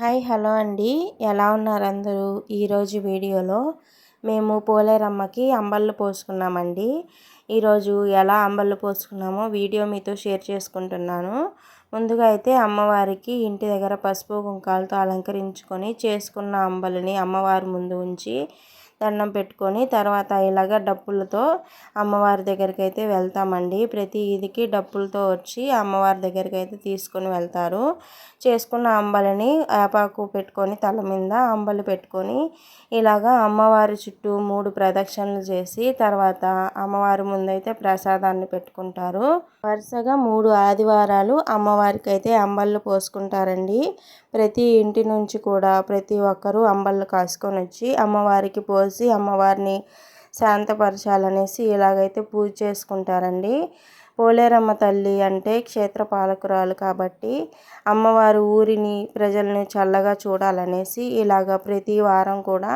Hi hello అండి. ఎలా ఉన్నారు అందరూ ఈరోజు వీడియోలో మేము పోలేరమ్మకి అంబళ్ళు పోసుకున్నామండి. ఈరోజు ఎలా అంబళ్ళు పోసుకున్నామో వీడియో మీతో షేర్ చేసుకుంటున్నాను. ముందుగా అయితే అమ్మవారికి ఇంటి దగ్గర పసుపు కుంకాలతో అలంకరించుకొని చేసుకున్న అంబలిని అమ్మవారి ముందు ఉంచి దండం పెట్టుకొని తర్వాత ఇలాగ డప్పులతో అమ్మవారి దగ్గరికి అయితే వెళ్తామండి. ప్రతి ఇదికి డప్పులతో వచ్చి అమ్మవారి దగ్గరికి అయితే తీసుకొని వెళ్తారు. చేసుకున్న అంబలిని వేపాకు పెట్టుకొని తల మీద అంబలు పెట్టుకొని ఇలాగా అమ్మవారి చుట్టూ మూడు ప్రదక్షిణలు చేసి తర్వాత అమ్మవారి ముందైతే ప్రసాదాన్ని పెట్టుకుంటారు. వరుసగా మూడు ఆదివారాలు అమ్మవారికి అయితే అంబళ్ళు పోసుకుంటారండి. ప్రతి ఇంటి నుంచి కూడా ప్రతి ఒక్కరూ అంబళ్ళు కాసుకొని వచ్చి అమ్మవారికి పోసి అమ్మవారిని శాంతపరచాలనేసి ఇలాగైతే పూజ చేసుకుంటారండి. పోలేరమ్మ తల్లి అంటే క్షేత్ర పాలకురాలు కాబట్టి అమ్మవారు ఊరిని ప్రజల్ని చల్లగా చూడాలనేసి ఇలాగ ప్రతి వారం కూడా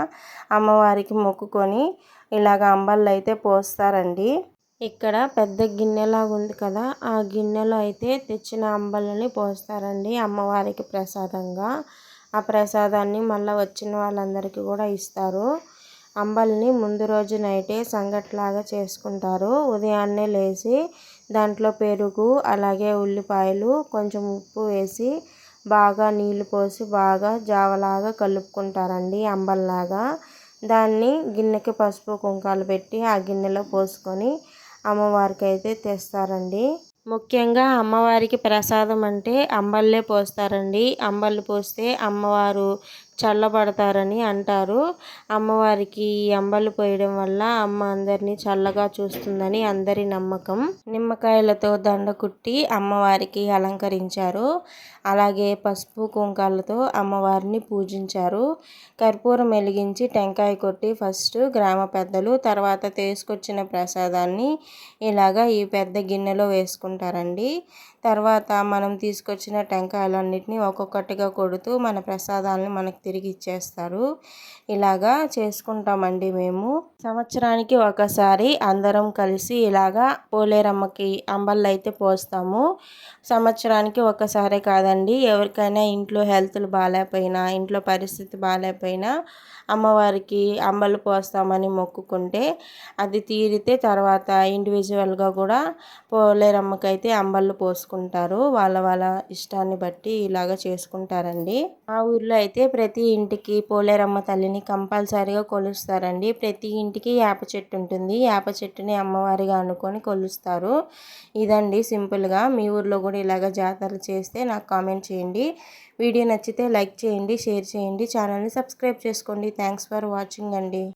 అమ్మవారికి మొక్కుకొని ఇలాగ అంబళ్ళు అయితే పోస్తారండి. ఇక్కడ పెద్ద గిన్నెలాగా ఉంది కదా ఆ గిన్నెలో అయితే తెచ్చిన అంబళ్ళని పోస్తారండి అమ్మవారికి ప్రసాదంగా. ఆ ప్రసాదాన్ని మళ్ళీ వచ్చిన వాళ్ళందరికీ కూడా ఇస్తారు. అంబల్ని ముందు రోజు నైటే సంగట్లాగా చేసుకుంటారు. ఉదయాన్నే లేచి దాంట్లో పెరుగు అలాగే ఉల్లిపాయలు కొంచెం ఉప్పు వేసి బాగా నీళ్ళు పోసి బాగా జావలాగా కలుపుకుంటారండి అంబల్లాగా. దాన్ని గిన్నెకి పసుపు కుంకాలు పెట్టి ఆ గిన్నెలో పోసుకొని అమ్మవారికి అయితే తెస్తారండి. ముఖ్యంగా అమ్మవారికి ప్రసాదం అంటే అంబల్లే పోస్తారండి. అంబళ్ళు పోస్తే అమ్మవారు చల్లబడతారని అంటారు. అమ్మవారికి ఈ అంబలు పోయడం వల్ల అమ్మ అందరినీ చల్లగా చూస్తుందని అందరి నమ్మకం. నిమ్మకాయలతో దండ కుట్టి అమ్మవారికి అలంకరించారు. అలాగే పసుపు కుంకాలతో అమ్మవారిని పూజించారు. కర్పూరం వెలిగించి టెంకాయ కొట్టి ఫస్ట్ గ్రామ పెద్దలు తర్వాత తీసుకొచ్చిన ప్రసాదాన్ని ఇలాగా ఈ పెద్ద గిన్నెలో వేసుకుంటారండి. తర్వాత మనం తీసుకొచ్చిన టెంకాయలన్నిటిని ఒక్కొక్కటిగా కొడుతూ మన ప్రసాదాలను మనకి తిరిగి ఇచ్చేస్తారు. ఇలాగా చేసుకుంటామండి మేము. సంవత్సరానికి ఒకసారి అందరం కలిసి ఇలాగా పోలేరమ్మకి అంబళ్ళు అయితే పోస్తాము. సంవత్సరానికి ఒకసారే కాదండి ఎవరికైనా ఇంట్లో హెల్త్లు బాగాలేకపోయినా ఇంట్లో పరిస్థితి బాగాలేకపోయినా అమ్మవారికి అంబలు పోస్తామని మొక్కుకుంటే అది తీరితే తర్వాత ఇండివిజువల్గా కూడా పోలేరమ్మకి అయితే అంబళ్ళు పోసుకుంటారు. వాళ్ళ వాళ్ళ ఇష్టాన్ని బట్టి ఇలాగ చేసుకుంటారండి. మా ఊర్లో అయితే ప్రతి ప్రతి ఇంటికి పోలేరమ్మ తల్లిని కంపల్సరీగా కొలుస్తారండి. ప్రతి ఇంటికి వేప చెట్టు ఉంటుంది. వేప చెట్టుని అమ్మవారిగా అనుకొని కొలుస్తారు. ఇదండి సింపుల్గా మీ ఊర్లో కూడా ఇలాగ జాతరలు చేస్తే నాకు కామెంట్ చేయండి. వీడియో నచ్చితే లైక్ చేయండి షేర్ చేయండి. ఛానల్ని సబ్స్క్రైబ్ చేసుకోండి. థ్యాంక్స్ ఫర్ వాచింగ్ అండి.